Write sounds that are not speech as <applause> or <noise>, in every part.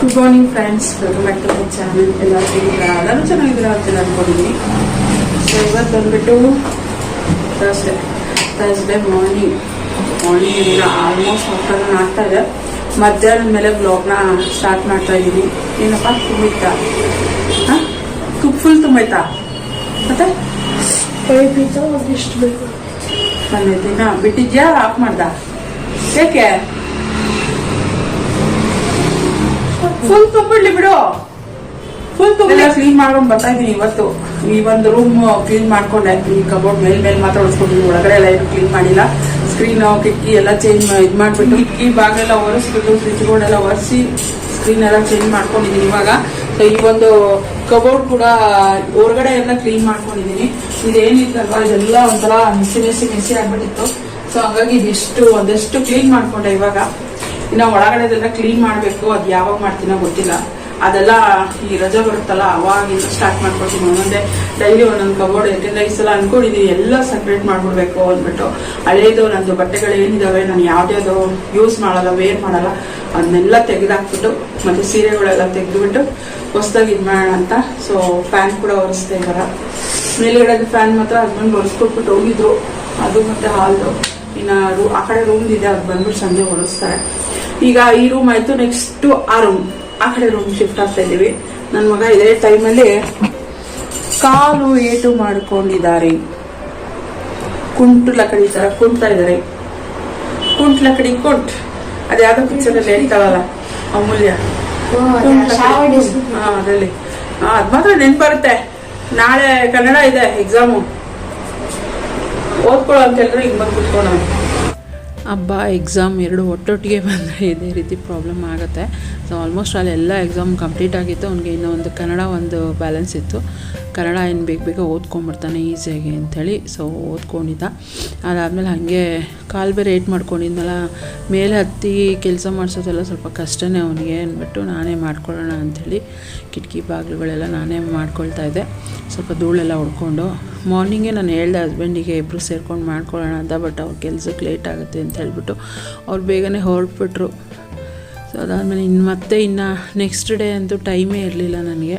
Good morning friends welcome back to my channel ಎಲ್ಲ ಚೆನ್ನಾಗಿದ್ದೀರಾ ಎಲ್ಲರೂ ಚೆನ್ನಾಗಿದ್ದೀರಾ ಅಂತ ಅನ್ಕೊಂಡಿದ್ದೀನಿ ಸೊ ಇವತ್ತು ಬಂದ್ಬಿಟ್ಟು ಥರ್ಸ್ಡೇ ಥರ್ಸ್ಡೇ ಮಾರ್ನಿಂಗ್ ಮಾರ್ನಿಂಗ್ ಏನಿಲ್ಲ ಆಲ್ಮೋಸ್ಟ್ ಆಫ್ಟರ್ನೂನ್ ಆಗ್ತಾ ಇದೆ. ಮಧ್ಯಾಹ್ನದ ಮೇಲೆ ಬ್ಲಾಗ್ನ ಸ್ಟಾರ್ಟ್ ಮಾಡ್ತಾ ಇದ್ದೀನಿ ಏನಪ್ಪ? ತುಂಬಿತ್ತಾ ಹಾಂ? ತುಪ್ಪ ಫುಲ್ ತುಂಬೈತಾ ಮತ್ತೆ? ಎಷ್ಟು ಬೇಕು. ಬಂದೈತಿ ಹಾಂ ಬಿಟ್ಟಿದ್ಯಾ? ಆಫ್ ಮಾಡ್ದ? ಏಕೆ? ಫುಲ್ ತುಂಬಿಡ್ಲಿ ಬಿಡು. ಫುಲ್ ತುಂಬಿ ಕ್ಲೀನ್ ಮಾಡ್ಕೊಂಡು ಬರ್ತಾ ಇದೀನಿ ಇವತ್ತು. ಈ ಒಂದು ರೂಮ್ ಕ್ಲೀನ್ ಮಾಡ್ಕೊಂಡೆ. ಈ ಕಬೋರ್ಡ್ ಮೇಲ್ ಮೇಲೆ ಮಾತ್ರ ಉಳಿಸ್ಕೊಂಡಿದ್ವಿ ಒಳಗಡೆ ಎಲ್ಲ ಏನು ಕ್ಲೀನ್ ಮಾಡಿಲ್ಲ. ಸ್ಕ್ರೀನ್ ಕಿಟಕಿ ಎಲ್ಲ ಚೇಂಜ್ ಇದು ಮಾಡ್ಬಿಟ್ಟು ಕಿಟಕಿ ಬಾಗಿಲೆಲ್ಲ ಒರೆಸ್ಬಿಟ್ಟು ಸ್ವಿಚ್ ಬೋರ್ಡ್ ಎಲ್ಲ ಒರೆಸಿ ಸ್ಕ್ರೀನ್ ಎಲ್ಲ ಚೇಂಜ್ ಮಾಡ್ಕೊಂಡಿದ್ದೀನಿ ಇವಾಗ. ಸೊ ಈ ಒಂದು ಕಬೋರ್ಡ್ ಕೂಡ ಹೊರಗಡೆ ಎಲ್ಲ ಕ್ಲೀನ್ ಮಾಡ್ಕೊಂಡಿದ್ದೀನಿ ಇದೇನಿತ್ತಲ್ವಾ? ಇದೆಲ್ಲ ಒಂಥರ ಮಿಸಿ ಮಿಸಿ ಮಿಸಿ ಆಗ್ಬಿಟ್ಟಿತ್ತು. ಸೊ ಹಂಗಾಗಿ ಇದಿಷ್ಟು ಒಂದಷ್ಟು ಕ್ಲೀನ್ ಮಾಡ್ಕೊಂಡೆ ಇವಾಗ. ಇನ್ನು ಒಳಗಡೆದೆಲ್ಲ ಕ್ಲೀನ್ ಮಾಡಬೇಕು. ಅದು ಯಾವಾಗ ಮಾಡ್ತೀನೋ ಗೊತ್ತಿಲ್ಲ. ಅದೆಲ್ಲ ಈ ರಜೆ ಬರುತ್ತಲ್ಲ, ಅವಾಗಿಂದ ಸ್ಟಾರ್ಟ್ ಮಾಡ್ಕೊಡ್ತೀನಿ ಒಂದೊಂದೇ ಡೈಲಿ ಒಂದೊಂದು ಕಬೋರ್ಡ್ ಯಾಕೆಂದ್ರೆ ಈ ಸಲ ಅನ್ಕೊಂಡಿದ್ದೀನಿ ಎಲ್ಲ ಸಪ್ರೇಟ್ ಮಾಡ್ಬಿಡ್ಬೇಕು ಅಂದ್ಬಿಟ್ಟು. ಹಳೇದು, ನಂದು ಬಟ್ಟೆಗಳು ಏನಿದಾವೆ, ನಾನು ಯಾವ್ದ್ಯಾವ್ದು ಯೂಸ್ ಮಾಡಲ್ಲ ವೇರ್ ಮಾಡಲ್ಲ, ಅದನ್ನೆಲ್ಲ ತೆಗೆದಾಕ್ಬಿಟ್ಟು, ಮತ್ತೆ ಸೀರೆಗಳೆಲ್ಲ ತೆಗೆದುಬಿಟ್ಟು ಹೊಸದಾಗಿ ಇದು ಮಾಡೋಣ ಅಂತ. ಸೊ ಫ್ಯಾನ್ ಕೂಡ ಒರೆಸ್ತಾ ಇದ್ದಾರೆ ಮೇಲ್ಗಡೆ ಫ್ಯಾನ್ ಮಾತ್ರ ಹಸ್ಬೆಂಡ್ ಒರೆಸ್ಕೊಟ್ಬಿಟ್ಟು ಹೋಗಿದ್ರು. ಅದು ಮತ್ತೆ ಹಾಲ್ದು. ಇನ್ನ ರೂ ಆ ಕಡೆ ರೂಮ್ ಇದೆ ಅದು ಬಂದ್ಬಿಟ್ಟು ಸಂಜೆ ಹೊರಸ್ತಾರೆ ಈಗ ಈ ರೂಮ್ ಆಯ್ತು ನೆಕ್ಸ್ಟ್ ಆ ರೂಮ್ ಆ ಕಡೆ ರೂಮ್ ಶಿಫ್ಟ್ ಆಗ್ತಾ ಇದೀವಿ ನನ್ನ ಮಗ ಇದೇ ಟೈಮಲ್ಲಿ ಕಾಲು ಏಟು ಮಾಡ್ಕೊಂಡಿದ್ದಾರೆ. ಕುಂಟು ಲಕಡಿ ತರ ಕುಂಟ್ತಾ ಇದ್ದಾರೆ. ಕುಂಟ್ ಲಕಡಿ ಕುಂಟ್. ಅದು ಯಾವ್ದು ಪಿಕ್ಚರ್ ಅಲ್ಲಿ ಹೇಳ್ತಾವಲ್ಲ ಅಮೂಲ್ಯ. ಅದ್ರಲ್ಲಿ. ಅದ್ ಮಾತ್ರ ನೆನ್ಪು ಬರುತ್ತೆ. ನಾಳೆ ಕನ್ನಡ ಇದೆ ಎಕ್ಸಾಮು ಓದ್ಕೊಳ್ಳೋ ಅಂತ ಹೇಳಿದ್ರೆ ಹಿಂಗೆ ಬಂದು ಕುತ್ಕೊಳ್ಳೋ ಹಬ್ಬ ಎಕ್ಸಾಮ್ ಎರಡು ಒಟ್ಟೊಟ್ಟಿಗೆ ಬಂದರೆ ಇದೇ ರೀತಿ ಪ್ರಾಬ್ಲಮ್ ಆಗುತ್ತೆ. ಸೊ ಆಲ್ಮೋಸ್ಟ್ ಅಲ್ಲಿ ಎಲ್ಲ ಎಕ್ಸಾಮ್ ಕಂಪ್ಲೀಟ್ ಆಗಿತ್ತು. ಅವ್ನಿಗೆ ಇನ್ನೂ ಒಂದು ಕನ್ನಡ ಒಂದು ಬ್ಯಾಲೆನ್ಸ್ ಇತ್ತು. ಕನ್ನಡ ಏನು ಬೇಗ ಬೇಗ ಓದ್ಕೊಂಡ್ಬಿಡ್ತಾನೆ ಈಸಿಯಾಗಿ ಅಂಥೇಳಿ ಸೊ ಓದ್ಕೊಂಡಿದ್ದ. ಅದಾದಮೇಲೆ ಹಾಗೆ ಕಾಲು ಬೇರೆ ಏಟ್ ಮಾಡ್ಕೊಂಡಿದ್ನಲ್ಲ, ಮೇಲೆ ಹತ್ತಿ ಕೆಲಸ ಮಾಡಿಸೋದೆಲ್ಲ ಸ್ವಲ್ಪ ಕಷ್ಟನೇ ಅವನಿಗೆ ಅಂದ್ಬಿಟ್ಟು ನಾನೇ ಮಾಡ್ಕೊಳ್ಳೋಣ ಅಂಥೇಳಿ ಕಿಟಕಿ ಬಾಗಿಲುಗಳೆಲ್ಲ ನಾನೇ ಮಾಡ್ಕೊಳ್ತಾ ಇದ್ದೆ. ಸ್ವಲ್ಪ ಧೂಳೆಲ್ಲ ಹೊಡ್ಕೊಂಡು ಮಾರ್ನಿಂಗೇ ನಾನು ಹೇಳ್ದೆ ಹಸ್ಬೆಂಡಿಗೆ ಇಬ್ಬರು ಸೇರ್ಕೊಂಡು ಮಾಡ್ಕೊಳ್ಳೋಣ ಅಂತ ಬಟ್ ಅವ್ರ ಕೆಲ್ಸಕ್ಕೆ ಲೇಟ್ ಆಗುತ್ತೆ ಅಂತ ಹೇಳ್ಬಿಟ್ಟು ಅವ್ರು ಬೇಗನೆ ಹೊರಟ್ಬಿಟ್ರು. ಸೊ ಅದಾದಮೇಲೆ ಇನ್ನು ಮತ್ತೆ ಇನ್ನು ನೆಕ್ಸ್ಟ್ ಡೇ ಅಂತೂ ಟೈಮೇ ಇರಲಿಲ್ಲ ನನಗೆ.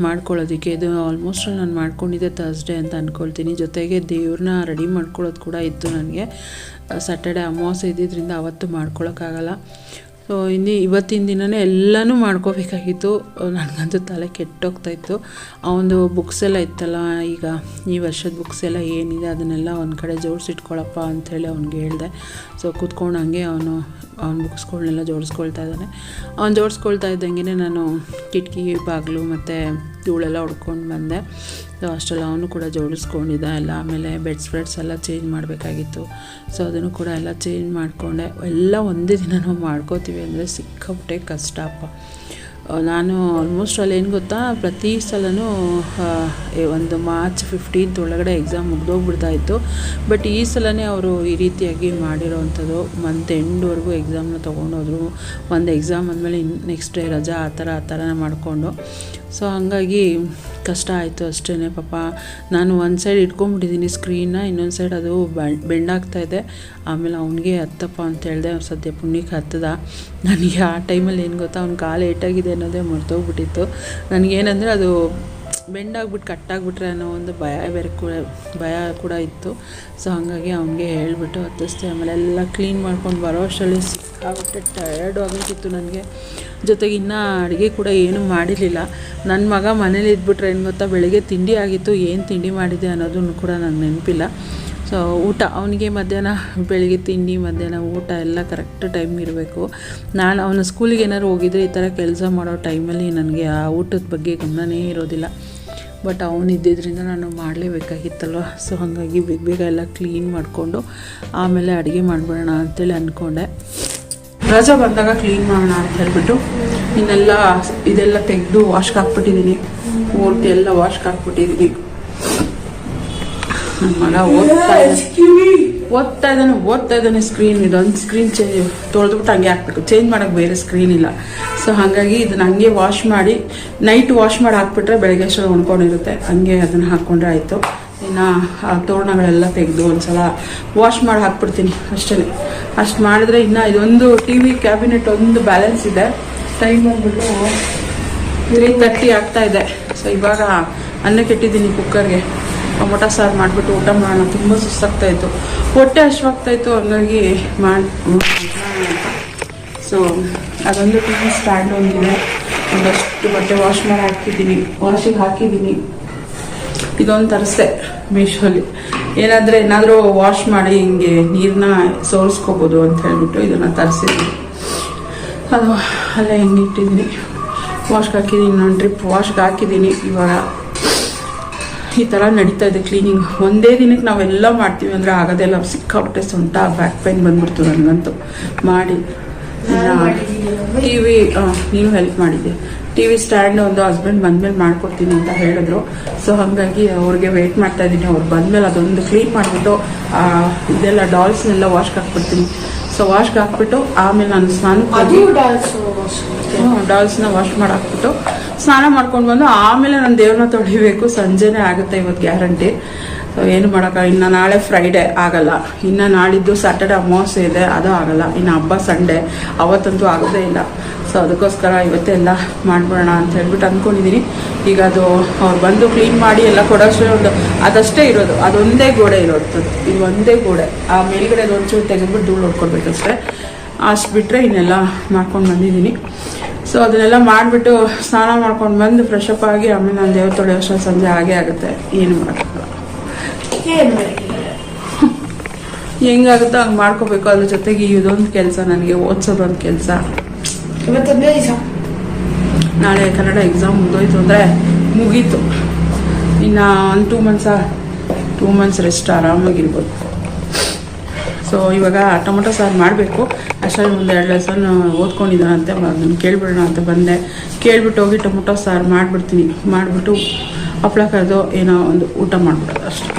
ಮಾಡ್ಕೊಳ್ಳೋದಕ್ಕೆ. ಇದು ಆಲ್ಮೋಸ್ಟ್ ನಾನು ಮಾಡ್ಕೊಂಡಿದ್ದೆ ತರ್ಸ್ಡೇ ಅಂತ ಅಂದ್ಕೊಳ್ತೀನಿ ಜೊತೆಗೆ ದೇವ್ರನ್ನ ರೆಡಿ ಮಾಡ್ಕೊಳ್ಳೋದು ಕೂಡ ಇತ್ತು ನನಗೆ. ಸ್ಯಾಟರ್ಡೆ ಅಮಾವಾಸ್ಯೆ ಇದ್ದಿದ್ದರಿಂದ ಅವತ್ತು ಮಾಡ್ಕೊಳಕ್ಕಾಗಲ್ಲ. ಸೊ ಇನ್ನು ಇವತ್ತಿನ ದಿನವೇ ಎಲ್ಲನೂ ಮಾಡ್ಕೋಬೇಕಾಗಿತ್ತು. ನನಗಂತೂ ತಲೆ ಕೆಟ್ಟೋಗ್ತಾಯಿತ್ತು ಆ ಒಂದು ಬುಕ್ಸ್ ಎಲ್ಲ ಇತ್ತಲ್ಲ, ಈಗ ಈ ವರ್ಷದ ಬುಕ್ಸ್ ಎಲ್ಲ ಏನಿದೆ ಅದನ್ನೆಲ್ಲ ಒಂದು ಕಡೆ ಜೋಡಿಸಿಟ್ಕೊಳಪ್ಪ ಅಂಥೇಳಿ ಅವ್ನಿಗೆ ಹೇಳಿದೆ. ಸೊ ಕೂತ್ಕೊಂಡು ಹಂಗೆ ಅವನು ಅವ್ನ ಬುಕ್ಸ್ಗಳನ್ನೆಲ್ಲ ಜೋಡಿಸ್ಕೊಳ್ತಾ ಇದ್ದಾನೆ. ಅವ್ನು ಜೋಡಿಸ್ಕೊಳ್ತಾ ಇದ್ದಂಗೆ ನಾನು ಕಿಟಕಿ, ಬಾಗಿಲು ಮತ್ತು ಧೂಳೆಲ್ಲ ಹೊಡ್ಕೊಂಡು ಬಂದೆ. ಸೊ ಅಷ್ಟೆಲ್ಲ ಅವನು ಕೂಡ ಜೋಡಿಸ್ಕೊಂಡಿದ್ದ ಎಲ್ಲ ಆಮೇಲೆ ಬೆಡ್ ಸ್ಪ್ರೆಡ್ಸ್ ಎಲ್ಲ ಚೇಂಜ್ ಮಾಡಬೇಕಾಗಿತ್ತು. ಸೊ ಅದನ್ನು ಕೂಡ ಎಲ್ಲ ಚೇಂಜ್ ಮಾಡಿಕೊಂಡೆ. ಎಲ್ಲ ಒಂದೇ ದಿನ ನಾವು ಮಾಡ್ಕೋತೀವಿ ಅಂದರೆ ಸಿಕ್ಕಾಪಟ್ಟೆ ಕಷ್ಟ ಅಪ್ಪ. ಆ, ನಾನು ಆಲ್ಮೋಸ್ಟ್ ಅಲ್ಲಿ ಏನು ಗೊತ್ತಾ? ಪ್ರತಿ ಈ ಒಂದು ಮಾರ್ಚ್ ಫಿಫ್ಟೀನ್ತ್ ಒಳಗಡೆ ಎಕ್ಸಾಮ್ ಮುಗ್ದೋಗ್ಬಿಡ್ತಾ ಇತ್ತು. ಬಟ್ ಈ ಸಲನೇ ಅವರು ಈ ರೀತಿಯಾಗಿ ಮಾಡಿರೋವಂಥದ್ದು ಮಂತ್ ಎಂಡ್ವರೆಗೂ ಎಕ್ಸಾಮ್ನ ತೊಗೊಂಡೋದ್ರು. ಒಂದು ಎಕ್ಸಾಮ್ ಅಂದಮೇಲೆ ಇನ್ನು ನೆಕ್ಸ್ಟ್ ಡೇ ರಜಾ ಆ ಥರ ಆ ಥರ ಮಾಡಿಕೊಂಡು. ಸೊ ಹಂಗಾಗಿ ಕಷ್ಟ ಆಯಿತು ಅಷ್ಟೇ ಪಾಪ. ನಾನು ಒಂದು ಸೈಡ್ ಇಟ್ಕೊಂಡ್ಬಿಟ್ಟಿದ್ದೀನಿ ಸ್ಕ್ರೀನ್ನ ಇನ್ನೊಂದು ಸೈಡ್ ಅದು ಬೆಂಡ್ ಆಗ್ತಾ ಇದೆ. ಆಮೇಲೆ ಅವನಿಗೆ ಹತ್ತಪ್ಪ ಅಂತ ಹೇಳಿದೆ, ಅವ್ನು ಸದ್ಯ ಪುಣ್ಯಕ್ಕೆ ಹತ್ತದ. ನನಗೆ ಆ ಟೈಮಲ್ಲಿ ಏನು ಗೊತ್ತಾ, ಅವ್ನ ಕಾಲು ಏಟಾಗಿದೆ ಅನ್ನೋದೇ ಮರ್ತೋಗ್ಬಿಟ್ಟಿತ್ತು. ನನಗೇನಂದರೆ ಅದು ಬೆಂಡ್ ಆಗ್ಬಿಟ್ಟು ಕಟ್ಟಾಗ್ಬಿಟ್ರೆ ಅನ್ನೋ ಒಂದು ಭಯ ಬೇರೆ ಕೂಡ, ಭಯ ಕೂಡ ಇತ್ತು. ಸೊ ಹಾಗಾಗಿ ಅವನಿಗೆ ಹೇಳ್ಬಿಟ್ಟು ಹತ್ತಿಸ್ದೆ. ಆಮೇಲೆ ಎಲ್ಲ ಕ್ಲೀನ್ ಮಾಡ್ಕೊಂಡು ಬರೋ ಅಷ್ಟರಲ್ಲಿ ಸಿಕ್ಕಾಬಿಟ್ಟೆ ಟಯರ್ಡ್ ಆಗೋಗಿತ್ತು ನನಗೆ. ಜೊತೆಗೆ ಇನ್ನೂ ಅಡುಗೆ ಕೂಡ ಏನೂ ಮಾಡಿರಲಿಲ್ಲ. ನನ್ನ ಮಗ ಮನೇಲಿ ಇದ್ಬಿಟ್ರೆ ಏನು ಗೊತ್ತಾ, ಬೆಳಗ್ಗೆ ತಿಂಡಿ ಆಗಿತ್ತು, ಏನು ತಿಂಡಿ ಮಾಡಿದೆ ಅನ್ನೋದನ್ನು ಕೂಡ ನನಗೆ ನೆನಪಿಲ್ಲ. ಸೊ ಊಟ, ಅವನಿಗೆ ಮಧ್ಯಾಹ್ನ, ಬೆಳಿಗ್ಗೆ ತಿಂಡಿ, ಮಧ್ಯಾಹ್ನ ಊಟ ಎಲ್ಲ ಕರೆಕ್ಟ್ ಟೈಮ್ ಇರಬೇಕು. ನಾನು ಅವನ ಸ್ಕೂಲಿಗೆ ಏನಾದ್ರು ಹೋಗಿದ್ರೆ ಈ ಥರ ಕೆಲಸ ಮಾಡೋ ಟೈಮಲ್ಲಿ ನನಗೆ ಆ ಊಟದ ಬಗ್ಗೆ ಗಮನನೇ ಇರೋದಿಲ್ಲ. ಬಟ್ ಇದ್ದಿದ್ದರಿಂದ ನಾನು ಮಾಡಲೇಬೇಕಾಗಿತ್ತಲ್ವ? ಸೊ ಹಾಗಾಗಿ ಬೇಗ ಬೇಗ ಎಲ್ಲ ಕ್ಲೀನ್ ಮಾಡಿಕೊಂಡು ಆಮೇಲೆ ಅಡುಗೆ ಮಾಡಿಬಿಡೋಣ ಅಂತೇಳಿ ಅಂದ್ಕೊಂಡೆ ರಜಾ ಬಂದಾಗ ಕ್ಲೀನ್ ಮಾಡೋಣ ಅಂತ ಹೇಳ್ಬಿಟ್ಟು ಇನ್ನೆಲ್ಲ ಇದೆಲ್ಲ ತೆಗೆದು ವಾಶ್ಗೆ ಹಾಕ್ಬಿಟ್ಟಿದ್ದೀನಿ ಎಲ್ಲ ವಾಶ್ಗೆ ಹಾಕ್ಬಿಟ್ಟಿದ್ದೀನಿ ನನ್ನ ಮಗ ಓದ್ತಾ ಓದ್ತಾ ಇದ್ದಾನೆ ಓದ್ತಾ ಇದ್ದಾನೆ ಸ್ಕ್ರೀನ್ ಇದೊಂದು ಸ್ಕ್ರೀನ್ ಚೇಂಜ್ ತೊಳೆದ್ಬಿಟ್ಟು ಹಂಗೆ ಹಾಕ್ಬೇಕು. ಚೇಂಜ್ ಮಾಡೋಕ್ಕೆ ಬೇರೆ ಸ್ಕ್ರೀನ್ ಇಲ್ಲ. ಸೊ ಹಾಗಾಗಿ ಇದನ್ನ ಹಂಗೆ ವಾಶ್ ಮಾಡಿ ನೈಟ್ ವಾಶ್ ಮಾಡಿ ಹಾಕ್ಬಿಟ್ರೆ ಬೆಳಗ್ಗೆ ಅಷ್ಟು ಉಣ್ಕೊಂಡಿರುತ್ತೆ. ಹಂಗೆ ಅದನ್ನು ಹಾಕ್ಕೊಂಡ್ರೆ ಆಯಿತು. ಇನ್ನು ಆ ತೋರಣಗಳೆಲ್ಲ ತೆಗೆದು ಒಂದ್ಸಲ ವಾಶ್ ಮಾಡಿ ಹಾಕ್ಬಿಡ್ತೀನಿ ಅಷ್ಟೇ ಅಷ್ಟು ಮಾಡಿದ್ರೆ ಇನ್ನು ಇದೊಂದು ಟಿ ವಿ ಕ್ಯಾಬಿನೆಟ್ ಒಂದು ಬ್ಯಾಲೆನ್ಸ್ ಇದೆ. ಟೈಮ್ ಬಂದ್ಬಿಟ್ಟು ತ್ರೀ ತರ್ಟಿ ಆಗ್ತಾ ಇದೆ. ಸೊ ಇವಾಗ ಅನ್ನಕ್ಕೆ ಇಟ್ಟಿದ್ದೀನಿ ಕುಕ್ಕರ್ಗೆ ಟೊಮೊಟೊ ಸಾರು ಮಾಡಿಬಿಟ್ಟು ಊಟ ಮಾಡೋಣ. ತುಂಬ ಸುಸ್ತಾಗ್ತಾಯಿತ್ತು ಹೊಟ್ಟೆ ಹಶ್ವಾಗ್ತಾಯಿತ್ತು ಹಂಗಾಗಿ ಮಾಡಿ ಸೊ ಅದೊಂದು ಟಿ ಸ್ಟ್ಯಾಂಡ್ ಒಂದಿದೆ. ಒಂದಷ್ಟು ಬಟ್ಟೆ ವಾಶ್ ಮಾಡಿ, ಹಾಕಿದ್ದೀನಿ. ವಾಶಿಗೆ ಹಾಕಿದ್ದೀನಿ. ಇದೊಂದು ತರಿಸೆ ಮೀಶೋಲಿ. ಏನಾದರೆ ಏನಾದರೂ ವಾಶ್ ಮಾಡಿ ಹಿಂಗೆ ನೀರನ್ನ ಸೋರಿಸ್ಕೋಬೋದು ಅಂತ ಹೇಳ್ಬಿಟ್ಟು ಇದನ್ನು ತರಿಸಿದ್ದೀನಿ. ಅದು ಅಲ್ಲೇ ಹೆಂಗೆ ಇಟ್ಟಿದ್ದೀನಿ. ವಾಶ್ಗೆ ಹಾಕಿದ್ದೀನಿ ನಾನು ಟ್ರಿಪ್ ವಾಶ್ಗೆ ಹಾಕಿದ್ದೀನಿ ಇವಾಗ. ಈ ಥರ ನಡೀತಾ ಇದೆ ಕ್ಲೀನಿಂಗ್ ಒಂದೇ ದಿನಕ್ಕೆ ನಾವೆಲ್ಲ ಮಾಡ್ತೀವಿ ಅಂದರೆ ಆಗೋದೆಲ್ಲ ಸಿಕ್ಕಾಪಟ್ಟೆ ಸೊಂಟ ಬ್ಯಾಕ್ ಪೈನ್ ಬಂದ್ಬಿಡ್ತು ನನಗಂತೂ. ಮಾಡಿ. ಟಿ ವಿ ನೀನು ಹೆಲ್ಪ್ ಮಾಡಿದ್ದೆ. ಟಿ ವಿ ಸ್ಟ್ಯಾಂಡ್ ಒಂದು ಹಸ್ಬೆಂಡ್ ಬಂದ್ಮೇಲೆ ಮಾಡ್ಕೊಡ್ತೀನಿ ಅಂತ ಹೇಳಿದ್ರು. ಸೊ ಹಾಗಾಗಿ ಅವ್ರಿಗೆ ವೆಯ್ಟ್ ಮಾಡ್ತಾ ಇದ್ದೀನಿ. ಅವ್ರು ಬಂದ್ಮೇಲೆ ಅದೊಂದು ಕ್ಲೀನ್ ಮಾಡಿಬಿಟ್ಟು ಇದೆಲ್ಲ ಡಾಲ್ಸ್ನೆಲ್ಲ ವಾಶ್ಗೆ ಹಾಕ್ಬಿಡ್ತೀನಿ. ಸೊ ವಾಶ್ಗೆ ಹಾಕ್ಬಿಟ್ಟು ಆಮೇಲೆ ನಾನು ಸ್ನಾನ ಡಾಲ್ಸ್ನ ವಾಶ್ ಮಾಡಿ ಹಾಕ್ಬಿಟ್ಟು ಸ್ನಾನ ಮಾಡ್ಕೊಂಡು ಬಂದು ಆಮೇಲೆ ನಾನು ದೇವ್ರನ್ನ ತೊಳಿಬೇಕು. ಸಂಜೆನೇ ಆಗುತ್ತೆ ಇವತ್ತು ಗ್ಯಾರಂಟಿ. ಸೊ ಏನು ಮಾಡೋಕ್ಕ? ಇನ್ನು ನಾಳೆ ಫ್ರೈಡೆ ಆಗಲ್ಲ. ಇನ್ನು ನಾಳಿದ್ದು ಸ್ಯಾಟರ್ಡೆ ಅಮಾವಾಸ್ಯೆ ಇದೆ, ಅದು ಆಗಲ್ಲ. ಇನ್ನು ಹಬ್ಬ ಸಂಡೇ ಅವತ್ತಂತೂ ಆಗೋದೇ ಇಲ್ಲ. ಸೊ ಅದಕ್ಕೋಸ್ಕರ ಇವತ್ತೆಲ್ಲ ಮಾಡ್ಬಿಡೋಣ ಅಂತ ಹೇಳ್ಬಿಟ್ಟು ಅಂದ್ಕೊಂಡಿದ್ದೀನಿ ಈಗ ಅದು ಅವ್ರು ಬಂದು ಕ್ಲೀನ್ ಮಾಡಿ ಎಲ್ಲ ಕೊಡೋಷ್ಟು ಒಂದು, ಅದಷ್ಟೇ ಇರೋದು. ಅದೊಂದೇ ಗೋಡೆ ಇರೋದು. ಇದು ಒಂದೇ ಗೋಡೆ. ಆ ಮೇಲ್ಗಡೆ ಒಂಚೂರು ತೆಗೆದ್ಬಿಟ್ಟು ಧೂಳು ಹೊಡ್ಕೊಳ್ಬೇಕಷ್ಟೇ ಅಷ್ಟು. ಬಿಟ್ಟರೆ ಇನ್ನೆಲ್ಲ ಮಾಡ್ಕೊಂಡು ಬಂದಿದ್ದೀನಿ ಸೊ ಅದನ್ನೆಲ್ಲ ಮಾಡಿಬಿಟ್ಟು ಸ್ನಾನ ಮಾಡ್ಕೊಂಡು ಬಂದು ಫ್ರೆಶ್ ಅಪ್ ಆಗಿ ಆಮೇಲೆ ನಾನು ದೇವ್ರ ಅಷ್ಟೊಂದು ಸಂಜೆ ಆಗೇ ಆಗುತ್ತೆ. ಏನು ಮಾಡೋಕ್ಕಾಗಲ್ಲ. <laughs> ಹೆಂಗಾಗುತ್ತೋ ಹಂಗೆ ಮಾಡ್ಕೋಬೇಕು. ಅದ್ರ ಜೊತೆಗೆ ಇದೊಂದು ಕೆಲಸ ನನಗೆ ಓದಿಸೋದೊಂದು ಕೆಲಸ. ನಾಳೆ ಕನ್ನಡ ಎಕ್ಸಾಮ್ ಮುಗಿದೋಯ್ತು ಅಂದರೆ ಮುಗೀತು. ಇನ್ನು ಒಂದು two months two months rest ಆರಾಮಾಗಿರ್ಬೋದು. So ಇವಾಗ ಟೊಮೊಟೊ ಸಾರು ಮಾಡಬೇಕು. ಅಷ್ಟರಲ್ಲಿ ಒಂದು ಎರಡು ಲೆಸನ್ ಓದ್ಕೊಂಡಿದ್ದಾನಂತೆ ಅದನ್ನು ಕೇಳಿಬಿಡೋಣ ಅಂತ ಬಂದೆ. ಕೇಳಿಬಿಟ್ಟು ಹೋಗಿ ಟೊಮೊಟೊ ಸಾರು ಮಾಡಿಬಿಡ್ತೀನಿ. ಮಾಡಿಬಿಟ್ಟು ಹಪ್ಪಳ ಕರೆದು ಏನೋ ಒಂದು ಊಟ ಮಾಡಿಬಿಡೋದು ಅಷ್ಟೇ.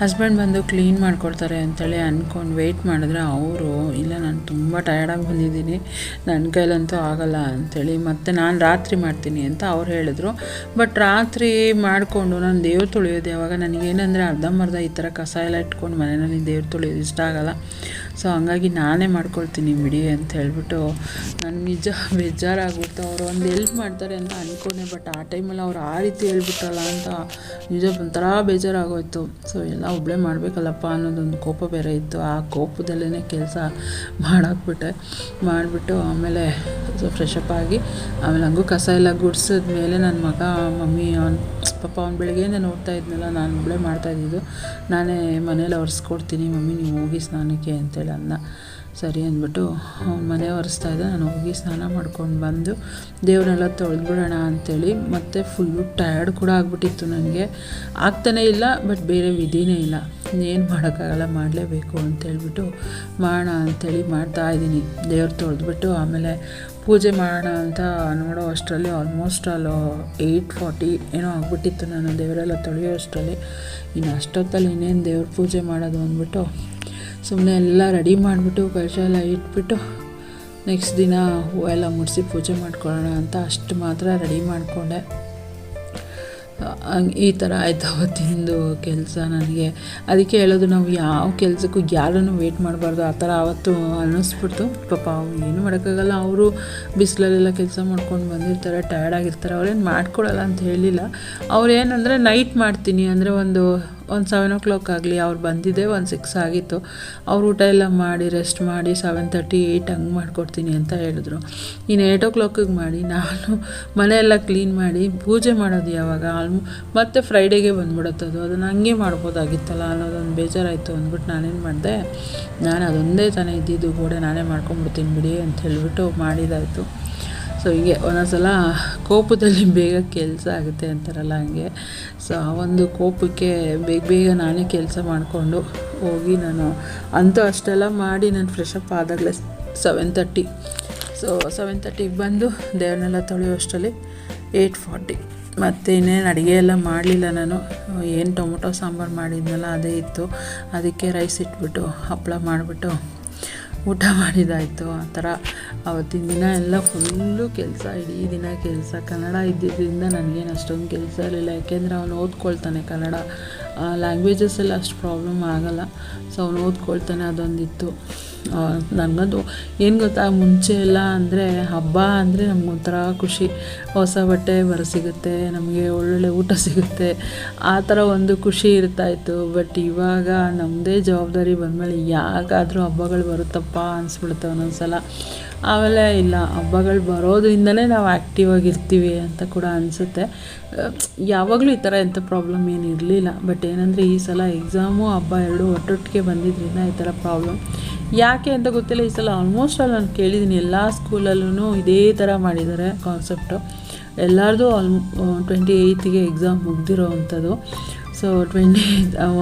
ಹಸ್ಬೆಂಡ್ ಬಂದು ಕ್ಲೀನ್ ಮಾಡ್ಕೊಡ್ತಾರೆ ಅಂತೇಳಿ ಅಂದ್ಕೊಂಡು ವೆಯ್ಟ್ ಮಾಡಿದ್ರೆ ಅವರು, ಇಲ್ಲ, ನಾನು ತುಂಬ ಟಯರ್ಡಾಗಿ ಬಂದಿದ್ದೀನಿ. ನನ್ನ ಕೈಲಂತೂ ಆಗಲ್ಲ ಅಂಥೇಳಿ ಮತ್ತು ನಾನು ರಾತ್ರಿ ಮಾಡ್ತೀನಿ ಅಂತ ಅವ್ರು ಹೇಳಿದ್ರು. ಬಟ್ ರಾತ್ರಿ ಮಾಡಿಕೊಂಡು ನಾನು ದೇವ್ರು ತೊಳೆಯೋದು ಯಾವಾಗ? ನನಗೇನಂದರೆ ಅರ್ಧಂಬರ್ಧ ಈ ಥರ ಕಸ ಎಲ್ಲ ಇಟ್ಕೊಂಡು ಮನೆಯಲ್ಲಿ ದೇವ್ರು ತೊಳೆಯೋದು ಇಷ್ಟ ಆಗಲ್ಲ. ಸೊ ಹಂಗಾಗಿ ನಾನೇ ಮಾಡ್ಕೊಳ್ತೀನಿ ಬಿಡಿ ಅಂತ ಹೇಳ್ಬಿಟ್ಟು ನನ್ನ ನಿಜ ಬೇಜಾರಾಗುತ್ತೆ ಅವರು ಒಂದು ಹೆಲ್ಪ್ ಮಾಡ್ತಾರೆ ಅಂತ ಅಂದ್ಕೊಂಡೆ ಬಟ್ ಆ ಟೈಮಲ್ಲಿ ಅವ್ರು ಆ ರೀತಿ ಹೇಳ್ಬಿಟ್ರಲ್ಲ ಅಂತ ನಿಜ ಒಂಥರ ಬೇಜಾರಾಗೋಯ್ತು. ಸೊ ಎಲ್ಲ ಒಬ್ಬಳೇ ಮಾಡಬೇಕಲ್ಲಪ್ಪ ಅನ್ನೋದೊಂದು ಕೋಪ ಬೇರೆ ಇತ್ತು. ಆ ಕೋಪದಲ್ಲೇ ಕೆಲಸ ಮಾಡಾಕ್ಬಿಟ್ಟೆ. ಮಾಡಿಬಿಟ್ಟು ಆಮೇಲೆ ಸೊ ಫ್ರೆಶ್ ಅಪ್ ಆಗಿ ಆಮೇಲೆ ಹಂಗೂ ಕಸ ಎಲ್ಲ ಗುಡ್ಸಿದ್ಮೇಲೆ ನನ್ನ ಮಗ, ಮಮ್ಮಿ ಅವ್ನು ಪಾಪ ಅವ್ನು ಬೆಳಗ್ಗೆಯಿಂದ ನೋಡ್ತಾ ಇದ್ನಲ್ಲ, ನಾನು ಒಬ್ಬಳೆ ಮಾಡ್ತಾ ಇದ್ದಿದ್ದು. ನಾನೇ ಮನೇಲಿ ಒರೆಸ್ಕೊಡ್ತೀನಿ, ಮಮ್ಮಿ ನೀವು ಹೋಗಿ ಸ್ನಾನಕ್ಕೆ ಅಂತೇಳಿ ಅಂದ ಸರಿ ಅಂದ್ಬಿಟ್ಟು ಅವ್ನು ಮನೆ ಒರೆಸ್ತಾ ಇದ್ದ, ನಾನು ಹೋಗಿ ಸ್ನಾನ ಮಾಡ್ಕೊಂಡು ಬಂದು ದೇವ್ರನ್ನೆಲ್ಲ ತೊಳೆದ್ಬಿಡೋಣ ಅಂಥೇಳಿ ಮತ್ತು ಫುಲ್ಲು ಟಯರ್ಡ್ ಕೂಡ ಆಗ್ಬಿಟ್ಟಿತ್ತು ನನಗೆ ಆಗ್ತಾನೇ ಇಲ್ಲ ಬಟ್ ಬೇರೆ ವಿಧಿನೇ ಇಲ್ಲ. ಏನು ಮಾಡೋಕ್ಕಾಗಲ್ಲ, ಮಾಡಲೇಬೇಕು ಅಂತೇಳ್ಬಿಟ್ಟು ಮಾಡೋಣ ಅಂಥೇಳಿ ಮಾಡ್ತಾ ಇದ್ದೀನಿ. ದೇವ್ರು ತೊಳೆದ್ಬಿಟ್ಟು ಆಮೇಲೆ ಪೂಜೆ ಮಾಡೋಣ ಅಂತ ನೋಡೋ ಅಷ್ಟರಲ್ಲಿ ಆಲ್ಮೋಸ್ಟ್ ಅಲ್ಲೋ ಏಯ್ಟ್ ಫಾರ್ಟಿ ಏನೋ ಆಗ್ಬಿಟ್ಟಿತ್ತು ನಾನು ದೇವರೆಲ್ಲ ತೊಳೆಯೋ ಅಷ್ಟರಲ್ಲಿ. ಇನ್ನು ಅಷ್ಟೊತ್ತಲ್ಲಿ ಇನ್ನೇನು ದೇವ್ರ ಪೂಜೆ ಮಾಡೋದು ಅಂದ್ಬಿಟ್ಟು ಸುಮ್ಮನೆ ಎಲ್ಲ ರೆಡಿ ಮಾಡಿಬಿಟ್ಟು ಕಳಶ ಎಲ್ಲ ಇಟ್ಬಿಟ್ಟು ನೆಕ್ಸ್ಟ್ ದಿನ ಹೂವೆಲ್ಲ ಮುಡಿಸಿ ಪೂಜೆ ಮಾಡ್ಕೊಳ್ಳೋಣ ಅಂತ ಅಷ್ಟು ಮಾತ್ರ ರೆಡಿ ಮಾಡಿಕೊಂಡೆ. ಈ ಥರ ಆಯ್ತು ಅವತ್ತಿಂದು ಕೆಲಸ ನನಗೆ. ಅದಕ್ಕೆ ಹೇಳೋದು ನಾವು ಯಾವ ಕೆಲಸಕ್ಕೂ ಯಾರನ್ನು ವೇಟ್ ಮಾಡಬಾರ್ದು. ಆ ಥರ ಆವತ್ತು ಅನ್ನಿಸ್ಬಿಡ್ತು. ಪಾಪ ಅವ್ರು ಏನು ಮಾಡೋಕ್ಕಾಗಲ್ಲ. ಅವರು ಬಿಸಿಲಲ್ಲೆಲ್ಲ ಕೆಲಸ ಮಾಡ್ಕೊಂಡು ಬಂದಿರ್ತಾರೆ ಟಯರ್ಡ್ ಆಗಿರ್ತಾರೆ. ಅವ್ರೇನು ಮಾಡ್ಕೊಡಲ್ಲ ಅಂತ ಹೇಳಿಲ್ಲ. ಅವ್ರು ಏನಂದರೆ ನೈಟ್ ಮಾಡ್ತೀನಿ. ಅಂದರೆ ಒಂದು ಒಂದು ಸೆವೆನ್ ಓ ಕ್ಲಾಕ್ ಆಗಲಿ ಅವ್ರು ಬಂದಿದ್ದೆ ಒಂದು ಸಿಕ್ಸ್ ಆಗಿತ್ತು. ಅವ್ರು ಊಟ ಎಲ್ಲ ಮಾಡಿ ರೆಸ್ಟ್ ಮಾಡಿ ಸೆವೆನ್ ತರ್ಟಿ ಏಯ್ಟ್ ಹಂಗೆ ಮಾಡಿಕೊಡ್ತೀನಿ ಅಂತ ಹೇಳಿದ್ರು. ಇನ್ನು ಏಯ್ಟ್ ಓ ಕ್ಲಾಕಿಗೆ ಮಾಡಿ ನಾನು ಮನೆಯೆಲ್ಲ ಕ್ಲೀನ್ ಮಾಡಿ ಪೂಜೆ ಮಾಡೋದು ಯಾವಾಗ? ಆಲ್ಮೋ, ಮತ್ತೆ ಫ್ರೈಡೇಗೆ ಬಂದ್ಬಿಡುತ್ತೆ ಅದು. ಅದನ್ನು ಹಂಗೆ ಮಾಡ್ಬೋದಾಗಿತ್ತಲ್ಲ ಅನ್ನೋದೊಂದು ಬೇಜಾರಾಯಿತು ಅಂದ್ಬಿಟ್ಟು ನಾನೇನು ಮಾಡಿದೆ, ನಾನು ಅದೊಂದೇ ತಾನೇ ಇದ್ದಿದ್ದು, ಗೋಡೆ ನಾನೇ ಮಾಡ್ಕೊಂಬಿಡ್ತೀನಿ ಬಿಡಿ ಅಂತ ಹೇಳಿಬಿಟ್ಟು ಮಾಡಿದಾಯಿತು. ಸೊ ಹೀಗೆ ಒಂದೊಂದ್ಸಲ ಕೋಪದಲ್ಲಿ <laughs> ಬೇಗ ಕೆಲಸ ಆಗುತ್ತೆ ಅಂತಾರಲ್ಲ ಹಂಗೆ. ಸೊ ಆ ಒಂದು ಕೋಪಕ್ಕೆ ಬೇಗ ಬೇಗ ನಾನೇ ಕೆಲಸ ಮಾಡಿಕೊಂಡು ಹೋಗಿ ನಾನು ಅಂತೂ ಅಷ್ಟೆಲ್ಲ ಮಾಡಿ ನಾನು ಫ್ರೆಶ್ ಅಪ್ ಆದಾಗಲೇ ಸೆವೆನ್ ತರ್ಟಿ ಸೊ ಸೆವೆನ್ ತರ್ಟಿಗೆ ಬಂದು ದೇವ್ರನ್ನೆಲ್ಲ ತೊಳೆಯೋ ಅಷ್ಟರಲ್ಲಿ ಏಯ್ಟ್ ಫಾರ್ಟಿ ಮತ್ತು ಇನ್ನೇನು ಅಡುಗೆ ಎಲ್ಲ ಮಾಡಲಿಲ್ಲ ನಾನು. ಏನು ಟೊಮೊಟೊ ಸಾಂಬಾರು ಮಾಡಿದ್ನಲ್ಲ, ಅದೇ ಇತ್ತು. ಅದಕ್ಕೆ ರೈಸ್ ಇಟ್ಬಿಟ್ಟು ಹಪ್ಪಳ ಮಾಡಿಬಿಟ್ಟು ಊಟ ಮಾಡಿದಾಯಿತು. ಆ ಥರ ಅವತ್ತಿನ ದಿನ ಎಲ್ಲ ಫುಲ್ಲು ಕೆಲಸ, ಇಡೀ ದಿನ ಕೆಲಸ. ಕನ್ನಡ ಇದ್ದಿದ್ದರಿಂದ ನನಗೇನು ಅಷ್ಟೊಂದು ಕೆಲಸ ಇರಲಿಲ್ಲ. ಯಾಕೆಂದರೆ ಅವನು ಓದ್ಕೊಳ್ತಾನೆ ಕನ್ನಡ. ಲ್ಯಾಂಗ್ವೇಜಸ್ ಎಲ್ಲ ಅಷ್ಟು ಪ್ರಾಬ್ಲಮ್ ಆಗಲ್ಲ. ಸೊ ಅವನು ಓದ್ಕೊಳ್ತಾನೆ ಅದೊಂದಿತ್ತು. ನನಗದು ಏನು ಗೊತ್ತಾ, ಮುಂಚೆ ಎಲ್ಲ ಅಂದರೆ ಹಬ್ಬ ಅಂದರೆ ನಮಗೊಂಥರ ಖುಷಿ. ಹೊಸ ಬಟ್ಟೆ ಬರ ಸಿಗುತ್ತೆ, ನಮಗೆ ಒಳ್ಳೊಳ್ಳೆ ಊಟ <laughs> ಸಿಗುತ್ತೆ. ಆ ಥರ ಒಂದು ಖುಷಿ ಇರ್ತಾಯಿತ್ತು ಬಟ್ ಇವಾಗ ನಮ್ಮದೇ ಜವಾಬ್ದಾರಿ ಬಂದಮೇಲೆ ಯಾಕಾದರೂ ಹಬ್ಬಗಳು ಬರುತ್ತಪ್ಪ ಅನಿಸ್ಬಿಡುತ್ತೆ ಒಂದೊಂದು ಸಲ ಆಮೇಲೆ ಇಲ್ಲ, ಹಬ್ಬಗಳು ಬರೋದ್ರಿಂದಲೇ ನಾವು ಆ್ಯಕ್ಟಿವ್ ಆಗಿರ್ತೀವಿ ಅಂತ ಕೂಡ ಅನಿಸುತ್ತೆ. ಯಾವಾಗಲೂ ಈ ಥರ ಎಂಥ ಪ್ರಾಬ್ಲಮ್ ಏನು ಇರಲಿಲ್ಲ. ಬಟ್ ಏನಂದರೆ ಈ ಸಲ ಎಕ್ಸಾಮು ಹಬ್ಬ ಎರಡು ಒಟ್ಟೊಟ್ಟಿಗೆ ಬಂದಿದ್ದರಿಂದ ಈ ಥರ ಪ್ರಾಬ್ಲಮ್ ಯಾಕೆ ಅಂತ ಗೊತ್ತಿಲ್ಲ. ಈ ಸಲ ಆಲ್ಮೋಸ್ಟ್ ಆಲ್ ನಾನು ಕೇಳಿದ್ದೀನಿ. ಎಲ್ಲ ಸ್ಕೂಲಲ್ಲೂ ಇದೇ ಥರ ಮಾಡಿದ್ದಾರೆ ಕಾನ್ಸೆಪ್ಟು ಎಲ್ಲರದು ಆಲ್ ಟ್ವೆಂಟಿ ಏಯ್ತಿಗೆ ಎಕ್ಸಾಮ್ ಮುಗ್ದಿರೋ ಅಂಥದ್ದು. ಸೊ ಟ್ವೆಂಟಿ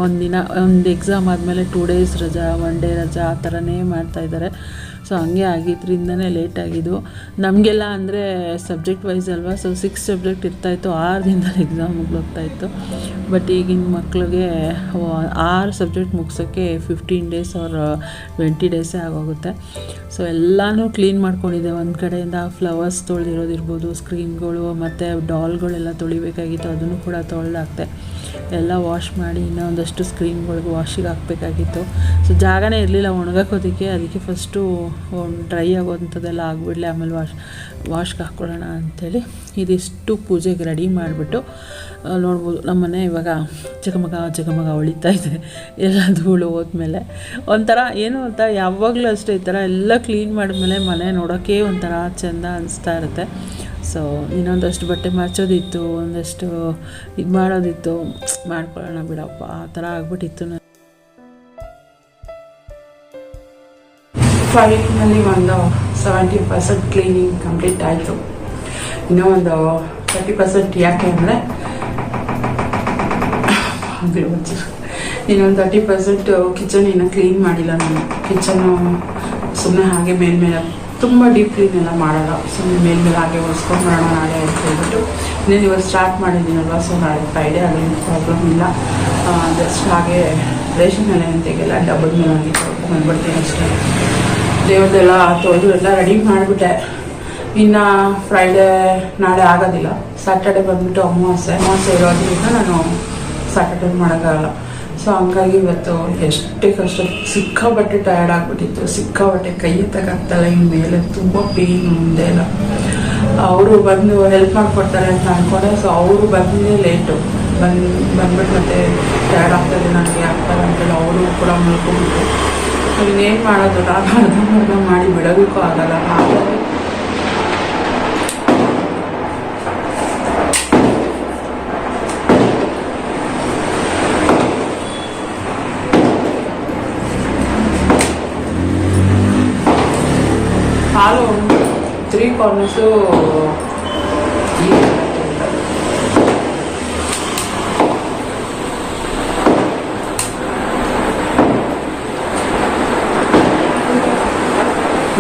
ಒಂದು ದಿನ ಒಂದು ಎಕ್ಸಾಮ್ ಆದಮೇಲೆ ಟೂ ಡೇಸ್ ರಜಾ ಒನ್ ಡೇ ರಜಾ, ಆ ಥರನೇ ಮಾಡ್ತಾಯಿದ್ದಾರೆ ಸೊ ಹಂಗೆ ಆಗಿದ್ದರಿಂದನೇ ಲೇಟ್ ಆಗಿದ್ದು. ನಮಗೆಲ್ಲ ಅಂದರೆ ಸಬ್ಜೆಕ್ಟ್ ವೈಸ್ ಅಲ್ವಾ ಸೊ ಸಿಕ್ಸ್ ಸಬ್ಜೆಕ್ಟ್ ಇರ್ತಾಯಿತ್ತು ಆರು ದಿನದಲ್ಲಿ ಎಕ್ಸಾಮ್ ಮುಗ್ದೋಗ್ತಾಯಿತ್ತು ಬಟ್ ಈಗಿನ ಮಕ್ಳಿಗೆ ಆರು ಸಬ್ಜೆಕ್ಟ್ ಮುಗಿಸೋಕ್ಕೆ ಫಿಫ್ಟೀನ್ ಡೇಸ್ ಅವ್ರ ಟ್ವೆಂಟಿ ಡೇಸೇ ಆಗೋಗುತ್ತೆ. ಸೊ ಎಲ್ಲನೂ ಕ್ಲೀನ್ ಮಾಡ್ಕೊಂಡಿದ್ದೆ ಒಂದು ಕಡೆಯಿಂದ ಫ್ಲವರ್ಸ್ ತೊಳೆದಿರೋದಿರ್ಬೋದು ಸ್ಕ್ರೀನ್ಗಳು ಮತ್ತು ಡಾಲ್ಗಳೆಲ್ಲ ತೊಳಿಬೇಕಾಗಿತ್ತು, ಅದನ್ನು ಕೂಡ ತೊಳೆದಾಕ್ತೆ. ಎಲ್ಲ ವಾಶ್ ಮಾಡಿ ಇನ್ನೊಂದಷ್ಟು ಸ್ಕ್ರೀನ್ಗಳಿಗೆ ವಾಶಿಗೆ ಹಾಕಬೇಕಾಗಿತ್ತು. ಸೊ ಜಾಗನೇ ಇರಲಿಲ್ಲ ಒಣಗಾಕೋದಕ್ಕೆ. ಅದಕ್ಕೆ ಫಸ್ಟು ಡ್ರೈ ಆಗೋವಂಥದ್ದೆಲ್ಲ ಆಗಿಬಿಡಲಿ, ಆಮೇಲೆ ವಾಶ್ ವಾಶ್ಗೆ ಹಾಕ್ಕೊಳ್ಳೋಣ ಅಂಥೇಳಿ ಇದಿಷ್ಟು ಪೂಜೆಗೆ ರೆಡಿ ಮಾಡಿಬಿಟ್ಟು ನೋಡ್ಬೋದು ನಮ್ಮನೆ ಇವಾಗ ಜಗಮಗ ಜಗಮಗ ಹೊಳಿತಾ ಇದೆ. ಎಲ್ಲ ಧೂಳು ಹೋದ್ಮೇಲೆ. ಒಂಥರ ಏನು ಅಂತ ಯಾವಾಗಲೂ ಅಷ್ಟೇ ಈ ಥರ ಎಲ್ಲ ಕ್ಲೀನ್ ಮಾಡಿದ್ಮೇಲೆ ಮನೆ ನೋಡೋಕ್ಕೆ ಒಂಥರ ಚೆಂದ ಅನಿಸ್ತಾ ಇರುತ್ತೆ. ಸೊ ಇನ್ನೊಂದಷ್ಟು ಬಟ್ಟೆ ಮರ್ಚೋದಿತ್ತು, ಒಂದಷ್ಟು ಇದು ಮಾಡೋದಿತ್ತು. ಮಾಡ್ಕೊಳ್ಳೋಣ ಬಿಡಪ್ಪ, ಆ ಥರ ಆಗ್ಬಿಟ್ಟಿತ್ತು ನಾನು ಫೈನಲ್ಲಿ ಒಂದು ಸೆವೆಂಟಿ ಪರ್ಸೆಂಟ್ ಕ್ಲೀನಿಂಗ್ ಕಂಪ್ಲೀಟ್ ಆಯಿತು. ಇನ್ನೂ ಒಂದು ತರ್ಟಿ ಪರ್ಸೆಂಟ್ ಯಾಕೆ ಅಂದರೆ ಇನ್ನೊಂದು ತರ್ಟಿ ಪರ್ಸೆಂಟ್ ಕಿಚನ್ ಇನ್ನೂ ಕ್ಲೀನ್ ಮಾಡಿಲ್ಲ ನಾನು. ಕಿಚನ್ನು ಸುಮ್ಮನೆ ಹಾಗೆ ಮೇಲ್ಮೇಲೆ ತುಂಬ ಡೀಪ್ ಕ್ಲೀನ್ ಎಲ್ಲ ಮಾಡಲ್ಲ. ಸುಮ್ಮನೆ ಮೇಲ್ಮೇಲೆ ಹಾಗೆ ಒರೆಸ್ಕೊಂಡು ಮಾಡೋಣ ನಾಳೆ ಅಂತ ಹೇಳ್ಬಿಟ್ಟು ಇನ್ನೇನು ಇವಾಗ ಸ್ಟಾರ್ಟ್ ಮಾಡಿದ್ದೀನಲ್ವ? ಸೊ ನಾಳೆ ಫ್ರೈಡೇ ಅದೇನು ಪ್ರಾಬ್ಲಮ್ ಇಲ್ಲ. ಜಸ್ಟ್ ಹಾಗೆ ರೇಷನ್ ಮೇಲೆ ಅಂತೆಗೆಲ್ಲ ಡಬಲ್ ಮೇಲೆ ಹಾಗೆ ಬಂದ್ಬಿಡ್ತೀನಿ ಅಷ್ಟೇ. ದೇವ್ರದ್ದೆಲ್ಲ ತೊಳೆದು ಎಲ್ಲ ರೆಡಿ ಮಾಡಿಬಿಟ್ಟೆ. ಇನ್ನು ಫ್ರೈಡೇ ನಾಳೆ ಆಗೋದಿಲ್ಲ. ಸ್ಯಾಟರ್ಡೆ ಬಂದ್ಬಿಟ್ಟು ಅಮಾವಾಸ್ಯೆ ಅಮಾವಾಸ್ಯೆ ಇರೋದ್ರಿಂದ ನಾನು ಸ್ಯಾಟರ್ಡೇ ಮಾಡೋಕ್ಕಾಗಲ್ಲ. ಸೊ ಹಂಗಾಗಿ ಇವತ್ತು ಎಷ್ಟೇ ಕಷ್ಟ ಸಿಕ್ಕಾಬಟ್ಟೆ ಟಯರ್ಡ್ ಆಗಿಬಿಟ್ಟಿತ್ತು. ಸಿಕ್ಕಾಬಟ್ಟೆ ಕೈ ಎತ್ತಕ್ಕಾಗ್ತಲ್ಲ ಇನ್ನು ಮೇಲೆ ತುಂಬ ಪೇನ್ ಮುಂದೆ ಎಲ್ಲ. ಅವರು ಬಂದು ಹೆಲ್ಪ್ ಮಾಡಿಕೊಡ್ತಾರೆ ಅಂತ ಅಂದ್ಕೊಂಡೆ ಸೊ ಅವರು ಬಂದೇ ಲೇಟು ಬಂದು, ಬಂದ್ಬಿಟ್ಟು ಮತ್ತೆ ಟಯರ್ಡ್ ಆಗ್ತದೆ, ನನಗೆ ಆಗ್ತಾರೆ ಅಂತೇಳಿ ಅವರು ಕೂಡ ಮಲ್ಕೊಂಡ್ಬಿಟ್ಟು ಇನ್ನೇನು ಮಾಡೋದು? ನಾನು ಅರ್ಧಂಬರ್ಧ ಮಾಡಿ ಬಿಡೋದಕ್ಕೂ ಆಗಲ್ಲ. ಹಾಗಾಗಿ ತ್ರೀ ಕಾರ್ನರ್ಸು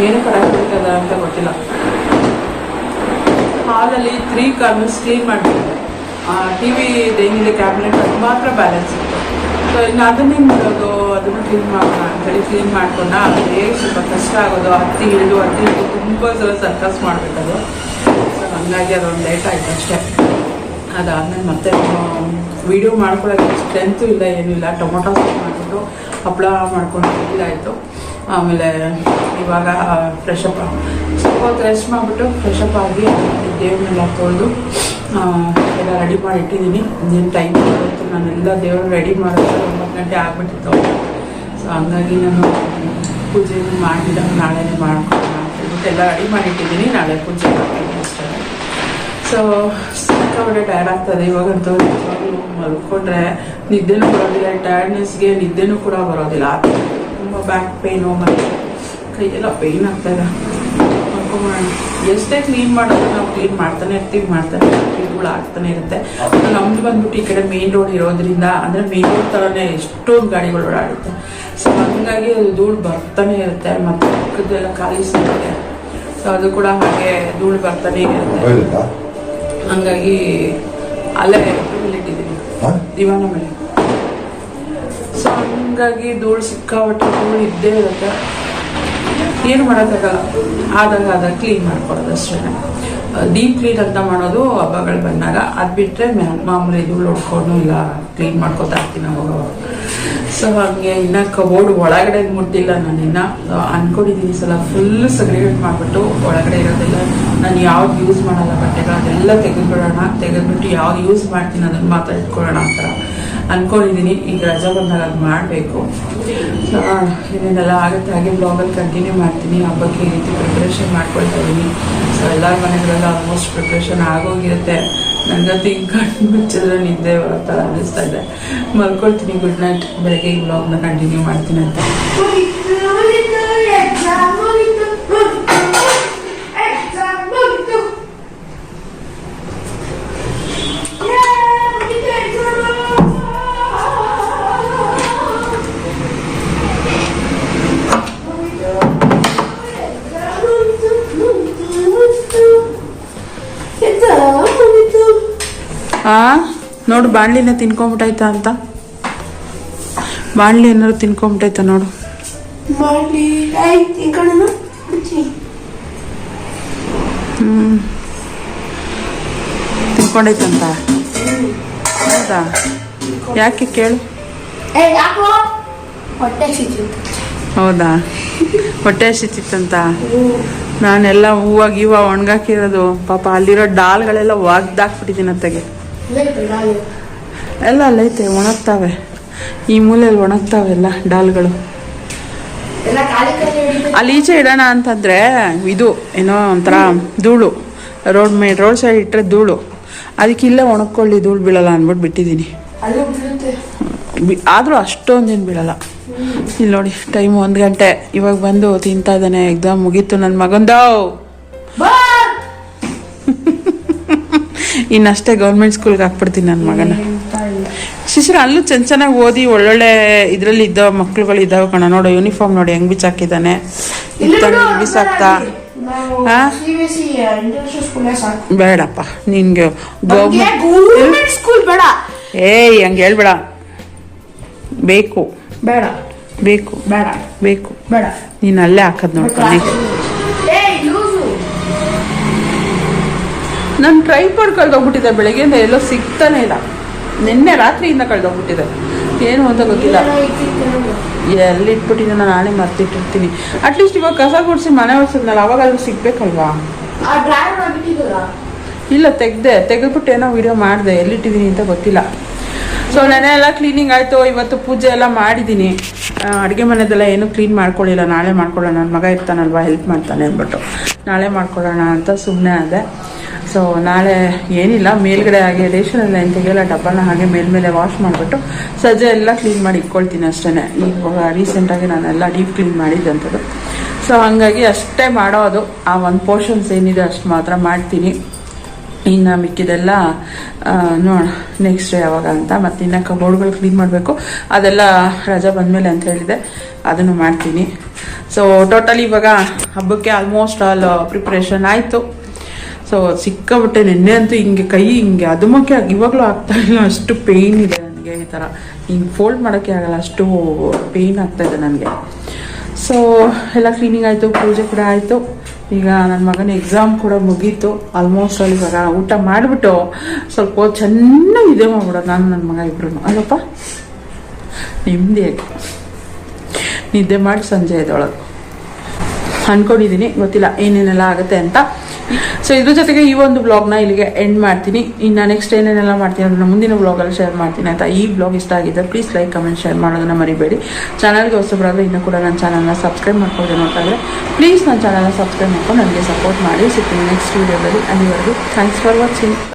ಏನು ಕರೆಕ್ಟ್ ಅಂತ ಗೊತ್ತಿಲ್ಲ ಹಾಲಲ್ಲಿ ತ್ರೀ ಕಾರ್ನರ್ಸ್ ಕ್ಲೀನ್ ಮಾಡಿಬಿಟ್ಟಿದೆ ಟಿ ವಿ ಏನಿದೆ ಕ್ಯಾಬಿನೆಟ್ ಅದು ಮಾತ್ರ ಬ್ಯಾಲೆನ್ಸ್ ಇತ್ತು ಸೊ ಇನ್ನು ಅದನ್ನೇ ಮಾಡೋದು ಅದನ್ನು ಕ್ಲೀನ್ ಮಾಡೋಣ ಅಂತೇಳಿ ಕ್ಲೀನ್ ಮಾಡ್ಕೊಂಡ ಅದೇ ಸ್ವಲ್ಪ ಕಷ್ಟ ಆಗೋದು, ಹತ್ತಿ ಹಿಡಿದು ಹತ್ತಿ ಹಿಡಿದು ತುಂಬ ಸಲ ಸರ್ಕಸ್ ಮಾಡಬೇಕದು. ಸೊ ಹಂಗಾಗಿ ಅದೊಂದು ಲೇಟ್ ಆಯ್ತು ಅಷ್ಟೇ. ಅದಾದ್ಮೇಲೆ ಮತ್ತೆ ವಿಡಿಯೋ ಮಾಡ್ಕೊಳ್ಳೋಕ್ಕೆ ಸ್ಟ್ರೆಂತು ಇಲ್ಲ, ಏನೂ ಇಲ್ಲ. ಟೊಮೊಟೊ ಸಾಸ್ ಮಾಡಿಬಿಟ್ಟು ಹಪ್ಪಳ ಮಾಡ್ಕೊಂಡು ಇದಾಯಿತು. ಆಮೇಲೆ ಇವಾಗ ಫ್ರೆಶ್ ಅಪ್ ಸ್ವಲ್ಪ ಹೊತ್ತು ರೆಸ್ಟ್ ಮಾಡಿಬಿಟ್ಟು ಫ್ರೆಶ್ ಅಪ್ ಆಗಿ ದೇವ್ರನ್ನೆಲ್ಲ ತೊಳೆದು ಎಲ್ಲ ರೆಡಿ ಮಾಡಿ ಇಟ್ಟಿದ್ದೀನಿ. ಇನ್ನೇನು ಟೈಮ್ ನಾನೆಲ್ಲ ದೇವರು ರೆಡಿ ಮಾಡೋದು ಒಂಬತ್ತು ಗಂಟೆ ಆಗ್ಬಿಟ್ಟಿತ್ತು ಸೊ ಹಂಗಾಗಿ ನಾನು ಪೂಜೆ ಮಾಡಿಲ್ಲ ನಾಳೆನೇ ಮಾಡ್ಕೊಳ್ಳೋಣ ಅಂತ ಹೇಳ್ಬಿಟ್ಟು ಎಲ್ಲ ರೆಡಿ ಮಾಡಿಟ್ಟಿದ್ದೀನಿ, ನಾಳೆ ಪೂಜೆ ಮಾಡ್ತೀನಿ ಅಷ್ಟೇ. ಸೊ ಸಿಕ್ಕಾಪಟ್ಟೆ ಟಯರ್ಡ್ ಆಗ್ತದೆ, ಇವಾಗ ನಿಜವಾಗ್ಲೂ ಮಲ್ಕೊಂಡ್ರೆ ನಿದ್ದೆನೂ ಬರೋದಿಲ್ಲ ಟಯರ್ಡ್ನೆಸ್ಗೆ ನಿದ್ದೆನೂ ಕೂಡ ಬರೋದಿಲ್ಲ. ತುಂಬ ಬ್ಯಾಕ್ ಪೇನು ಮತ್ತು ಕೈಯೆಲ್ಲ ಪೇಯ್ನ್ ಆಗ್ತಾಯಿದೆ ಎಷ್ಟೇ ಕ್ಲೀನ್ ಮಾಡೋದು ನಾವು ಕ್ಲೀನ್ ಮಾಡ್ತಾನೆ ಇರ್ತೀವಿ ಮಾಡ್ತಾನೆ ಕ್ಲೀನ್ಗಳು ಆಗ್ತಾನೆ ಇರುತ್ತೆ. ನಮ್ದು ಬಂದ್ಬಿಟ್ಟು ಈ ಕಡೆ ಮೇನ್ ರೋಡ್ ಇರೋದ್ರಿಂದ ಅಂದರೆ ಮೇನ್ ರೋಡ್ ಥರನೇ ಎಷ್ಟೊಂದು ಗಾಡಿಗಳು ಓಡಾಡುತ್ತೆ. ಸೊ ಹಂಗಾಗಿ ಧೂಳು ಬರ್ತಾನೆ ಇರುತ್ತೆ ಮತ್ತೆ ಪಕ್ಕದೆಲ್ಲ ಖಾಲಿ ಸಿಗುತ್ತೆ. ಸೊ ಅದು ಕೂಡ ಹಾಗೆ ಧೂಳು ಬರ್ತಾನೆ ಇರುತ್ತೆ. ಹಂಗಾಗಿ ಅಲ್ಲೇ ಇಟ್ಟಿದ್ದೀನಿ. ದಿವಾನ ಮೇಲೆ ಸೊ ಹಂಗಾಗಿ ಧೂಳು ಸಿಕ್ಕಾಪಟ್ಟೆ ಧೂಳು ಇದ್ದೇ ಇರುತ್ತೆ. ಏನು ಮಾಡೋಕ್ಕಾಗಲ್ಲ. ಆದಾಗ ಆದಾಗ ಕ್ಲೀನ್ ಮಾಡ್ಕೊಡೋದು ಅಷ್ಟೇ. ಡೀಪ್ ಕ್ಲೀನ್ ಅಂತ ಮಾಡೋದು ಹಬ್ಬಗಳು ಬಂದಾಗ ಅದು ಬಿಟ್ಟರೆ ಮಾಮೂಲಿ ಇದು ಹೊಡ್ಕೊಂಡು ಇಲ್ಲ ಕ್ಲೀನ್ ಮಾಡ್ಕೊತಾ ಇರ್ತೀನಿ ಅವಾಗ. ಸೊ ಹಾಗೆ ಇನ್ನು ಕಬೋರ್ಡ್ ಒಳಗಡೆ ಮುಟ್ಟಿಲ್ಲ ನಾನು ಇನ್ನು. ಅಂದ್ಕೊಂಡಿದ್ದೀನಿ ಸಲ ಫುಲ್ ಸಗ್ರಿಗೇಟ್ ಮಾಡಿಬಿಟ್ಟು ಒಳಗಡೆ ಇರೋದೆಲ್ಲ. ನಾನು ಯಾವ್ದು ಯೂಸ್ ಮಾಡಲ್ಲ ಬಟ್ಟೆಗಳು, ಅದೆಲ್ಲ ತೆಗೆದುಬಿಡೋಣ, ತೆಗೆದುಬಿಟ್ಟು ಯಾವ್ದು ಯೂಸ್ ಮಾಡ್ತೀನಿ ಅದನ್ನು ಮಾತಾಡ್ಕೊಳ್ಳೋಣ ಇಟ್ಕೊಳ್ಳೋಣ ಥರ ಅನ್ಕೊಂಡಿದ್ದೀನಿ ಈಗ ರಜಾ ಬಂದಾಗ ಅದು ಮಾಡಬೇಕು. ಸೊ ಏನೇನೆಲ್ಲ ಆಗುತ್ತೆ. ಹಾಗೆ ಬ್ಲಾಗಲ್ಲಿ ಕಂಟಿನ್ಯೂ ಮಾಡ್ತೀನಿ. ಹಬ್ಬಕ್ಕೆ ಈ ರೀತಿ ಪ್ರಿಪ್ರೇಷನ್ ಮಾಡ್ಕೊಳ್ತಾ ಇದ್ದೀನಿ ಸೊ ಎಲ್ಲರ ಮನೆಗಳೆಲ್ಲ ಆಲ್ಮೋಸ್ಟ್ ಪ್ರಿಪ್ರೇಷನ್ ಆಗೋಗಿರುತ್ತೆ. ನನಗಂತೂ ಈಗ ಕಣ್ಣು ಮುಚ್ಚಿದ್ರೆ ನಿದ್ದೆ ಥರ ಅನ್ನಿಸ್ತಾ ಇದೆ. ಮಲ್ಕೊಳ್ತೀನಿ. ಗುಡ್ ನೈಟ್ ಬೆಳಗ್ಗೆ ಈ ಬ್ಲಾಗ್ನ ಕಂಟಿನ್ಯೂ ಮಾಡ್ತೀನಿ ಅಂತ. ನೋಡು ಬಾಣಲಿನ ತಿನ್ಕೊಂಬಿಟ್ಟೈತಾ ಅಂತ? ಬಾಣ್ಲಿ ಏನಾದ್ರು ತಿನ್ಕೊಂಬಿಟ್ಟೈತಾ ನೋಡು. ಹ್ಞೂ ತಿನ್ಕೊಂಡೈತಂತ ಹೌದಾ? ಯಾಕೆ ಕೇಳು. ಹೌದಾ? ಹೊಟ್ಟೆ ಹಸಿತಿತ್ತಂತ? ನಾನೆಲ್ಲ ಹೂವ ಗೀವ ಒಣಗಾಕಿರೋದು ಪಾಪ ಅಲ್ಲಿರೋ ಡಾಲ್ಗಳೆಲ್ಲ ಒಗ್ದಾಕ್ಬಿಟ್ಟಿದ್ದೀನಿ ಅತ್ತಗೆ. ಎಲ್ಲ ಅಲ್ಲೈತೆ ಒಣಗ್ತಾವೆ. ಈ ಮೂಲೆಯಲ್ಲಿ ಡಾಲ್ಗಳು. ಎಲ್ಲ ಡಾಲ್ಗಳು ಅಲ್ಲಿ ಈಚೆ ಇಡೋಣ ಅಂತಂದ್ರೆ ಇದು ಏನೋ ಒಂಥರ ಧೂಳು. ರೋಡ್ ಮೇ ರೋಡ್ ಸೈಡ್ ಇಟ್ಟರೆ ಧೂಳು. ಅದಕ್ಕೆ ಇಲ್ಲೇ ಒಣಕೊಳ್ಳಿ ಧೂಳು ಬೀಳಲ್ಲ ಅಂದ್ಬಿಟ್ಟು ಬಿಟ್ಟಿದ್ದೀನಿ. ಆದರೂ ಬೀಳುತ್ತೆ. ಬಿ- ಆದ್ರೂ ಅಷ್ಟೊಂದೇನು ಬೀಳಲ್ಲ. ಇಲ್ಲಿ ನೋಡಿ ಟೈಮ್ ಒಂದು ಗಂಟೆ. ಇವಾಗ ಬಂದು ತಿಂತಾ ಇದ್ದಾನೆ ಎಕ್ಸಾಮ್ ಮುಗೀತು ನನ್ನ ಮಗಂದವ್ ಇನ್ನಷ್ಟೇ ಗೌರ್ಮೆಂಟ್ ಸ್ಕೂಲ್ಗೆ ಹಾಕ್ಬಿಡ್ತೀನಿ ನನ್ನ ಮಗನ. ಶಿಶಿರ ಅಲ್ಲೂ ಚೆನ್ನ ಚೆನ್ನಾಗಿ ಓದಿ ಒಳ್ಳೊಳ್ಳೆ ಇದರಲ್ಲಿ ಇದ್ದ ಮಕ್ಳುಗಳು ಇದ್ದಾವೆ ಕಣ. ನೋಡು ಯೂನಿಫಾರ್ಮ್ ನೋಡಿ ಹೆಂಗ್ ಬಿಚ್ಚಾಕಿದ್ದಾನೆ ಹಾಕಿದ್ದಾನೆ ಬಿಸಾಕ್ತಾ. ಬೇಡಪ್ಪ ನಿನ್ಗೆ ಗೌರ್ಮೆಂಟ್ ಗೌರ್ಮೆಂಟ್ ಸ್ಕೂಲ್ ಬೇಡ. ಏಯ್ ಹಂಗೆ ಹೇಳ್ಬೇಡ. ಬೇಕು. ಬೇಡ. ಬೇಕು. ಬೇಡ. ಬೇಕು. ಬೇಡ. ನೀನು ಅಲ್ಲೇ ಹಾಕದ್ ನೋಡ್ಕೊಂಡು ನನ್ನ ಟ್ರೈಪಾಡ್ ಕಳೆದೋಗ್ಬಿಟ್ಟಿದೆ ಬೆಳಗ್ಗೆಯಿಂದ ಎಲ್ಲೋ ಸಿಗ್ತಾನೆ ಇಲ್ಲ. ನಿನ್ನೆ ರಾತ್ರಿಯಿಂದ ಕಳೆದೋಗ್ಬಿಟ್ಟಿದೆ. ಏನು ಅಂತ ಗೊತ್ತಿಲ್ಲ. ಎಲ್ಲಿ ಇಟ್ಬಿಟ್ಟಿದ್ದೆ ನಾನು ನಾಳೆ ಮರ್ತಿಟ್ಟಿರ್ತೀನಿ ಅಟ್ಲೀಸ್ಟ್ ಇವಾಗ ಕಸ ಗುಡಿಸಿ ಮನೆ ಒರ್ಸಿದ್ನಲ್ಲ ಅವಾಗಾದ್ರೂ ಸಿಗ್ಬೇಕಲ್ವಾ? ಇಲ್ಲ ತೆಗ್ದೆ. ತೆಗೆದ್ಬಿಟ್ಟು ಏನೋ ವಿಡಿಯೋ ಮಾಡಿದೆ. ಎಲ್ಲಿಟ್ಟಿದ್ದೀನಿ ಅಂತ ಗೊತ್ತಿಲ್ಲ. ಸೊ ನೆನೆ ಎಲ್ಲ ಕ್ಲೀನಿಂಗ್ ಆಯಿತು. ಇವತ್ತು ಪೂಜೆ ಎಲ್ಲ ಮಾಡಿದ್ದೀನಿ. ಅಡುಗೆ ಮನೆದೆಲ್ಲ ಏನೂ ಕ್ಲೀನ್ ಮಾಡ್ಕೊಳ್ಳಿಲ್ಲ ನಾಳೆ ಮಾಡ್ಕೊಳ್ಳೋಣ. ನನ್ನ ಮಗ ಇರ್ತಾನಲ್ವಾ ಹೆಲ್ಪ್ ಮಾಡ್ತಾನೆ ಅಂದ್ಬಿಟ್ಟು. ನಾಳೆ ಮಾಡ್ಕೊಳ್ಳೋಣ ಅಂತ ಸುಮ್ಮನೆ ಆದೆ. ಸೊ ನಾಳೆ ಏನಿಲ್ಲ, ಮೇಲ್ಗಡೆ ಹಾಗೆ ರೇಷನ್ ಏನು ತೆಗಿಯಲ್ಲ ಡಬ್ಬನ ಹಾಗೆ ಮೇಲ್ಮೇಲೆ ವಾಶ್ ಮಾಡಿಬಿಟ್ಟು ಸಜ್ಜೆ ಎಲ್ಲ ಕ್ಲೀನ್ ಮಾಡಿ ಇಟ್ಕೊಳ್ತೀನಿ ಅಷ್ಟೇ ಈಗ ರೀಸೆಂಟಾಗಿ ನಾನೆಲ್ಲ ಡೀಪ್ ಕ್ಲೀನ್ ಮಾಡಿದ್ದಂಥದ್ದು. ಸೊ ಹಂಗಾಗಿ ಅಷ್ಟೇ ಮಾಡೋದು. ಆ ಒಂದು ಪೋರ್ಷನ್ಸ್ ಏನಿದೆ ಅಷ್ಟು ಮಾತ್ರ ಮಾಡ್ತೀನಿ. ಇನ್ನು ಮಿಕ್ಕಿದೆಲ್ಲ ನೋಡ ನೆಕ್ಸ್ಟ್ ಯಾವಾಗ ಅಂತ. ಮತ್ತು ಇನ್ನು ಕಬೋರ್ಡ್ಗಳು ಕ್ಲೀನ್ ಮಾಡಬೇಕು. ಅದೆಲ್ಲ ರಜಾ ಬಂದಮೇಲೆ ಅಂತ ಹೇಳಿದೆ. ಅದನ್ನು ಮಾಡ್ತೀನಿ. ಸೊ ಟೋಟಲಿ ಇವಾಗ ಹಬ್ಬಕ್ಕೆ ಆಲ್ಮೋಸ್ಟ್ ಆಲ್ ಪ್ರಿಪ್ರೇಷನ್ ಆಯಿತು. ಸೊ ಸಿಕ್ಕಾಬಿಟ್ಟೆ ನಿನ್ನೆ ಅಂತೂ ಹಿಂಗೆ ಕೈ ಹಿಂಗೆ ಅದುಮಕ್ಕೆ ಇವಾಗಲೂ ಆಗ್ತಾ ಇಲ್ಲ, ಅಷ್ಟು ಪೇಯ್ನ್ ಇದೆ ನನಗೆ ಈ ಥರ. ಹಿಂಗೆ ಫೋಲ್ಡ್ ಮಾಡೋಕ್ಕೆ ಆಗಲ್ಲ, ಅಷ್ಟು ಪೇಯ್ನ್ ಆಗ್ತಾ ಇದೆ ನನಗೆ. ಸೊ ಎಲ್ಲ ಕ್ಲೀನಿಂಗ್ ಆಯಿತು, ಪೂಜೆ ಕೂಡ ಆಯಿತು. ಈಗ ನನ್ನ ಮಗನ ಎಕ್ಸಾಮ್ ಕೂಡ ಮುಗೀತು. ಆಲ್ಮೋಸ್ಟ್ ಅಲ್ಲಿ ಇವಾಗ ಊಟ ಮಾಡಿಬಿಟ್ಟು ಸ್ವಲ್ಪ ಚೆನ್ನಾಗಿ ಇದೆ ಮಾಡ್ಬಿಡೋದು ನಾನು ನನ್ನ ಮಗ ಇಬ್ರು ಅಲ್ಲಪ್ಪ? ನೆಮ್ಮದಿಯಾಗಿ ನಿದ್ದೆ ಮಾಡಿ ಸಂಜೆ ಇದೊಳಗೆ ಅನ್ಕೊಂಡಿದ್ದೀನಿ ಗೊತ್ತಿಲ್ಲ ಏನೇನೆಲ್ಲ ಆಗುತ್ತೆ ಅಂತ. ಸೊ ಇದ್ರ ಜೊತೆಗೆ ಈ ಒಂದು ಬ್ಲಾಗ್ನ ಇಲ್ಲಿಗೆ ಎಂಡ್ ಮಾಡ್ತೀನಿ. ಇನ್ನು ನೆಕ್ಸ್ಟ್ ಏನೇನೆಲ್ಲ ಮಾಡ್ತೀನಿ ಅದನ್ನ ಮುಂದಿನ ಬ್ಲಾಗಲ್ಲಿ ಶೇರ್ ಮಾಡ್ತೀನಿ ಅಂತ ಈ ಬ್ಲಾಗ್ ಇಷ್ಟ ಆಗಿದೆ ಪ್ಲೀಸ್ ಲೈಕ್ ಕಮೆಂಟ್ ಶೇರ್ ಮಾಡೋದನ್ನ ಮರಿಬೇಡಿ. ಚಾನಲ್ಗೆ ಹೊಸಬರಾದರೆ ಇನ್ನೂ ಕೂಡ ನನ್ನ ಚಾನಲ್ನ ಸಬ್ಸ್ಕ್ರೈಬ್ ಮಾಡ್ಕೊಂಡು ನೋಡ್ತಾ ಇದ್ರೆ ಪ್ಲೀಸ್ ನನ್ನ ಚಾನಲ್ನ ಸಬ್ಸ್ಕ್ರೈಬ್ ಮಾಡ್ಕೊಂಡು ನನಗೆ ಸಪೋರ್ಟ್ ಮಾಡಿ. ಸಿಗ್ತೀನಿ ನೆಕ್ಸ್ಟ್ ವೀಡಿಯೋದಲ್ಲಿ ಅಲ್ಲಿವರೆಗೂ ಥ್ಯಾಂಕ್ಸ್ ಫಾರ್ ವಾಚಿಂಗ್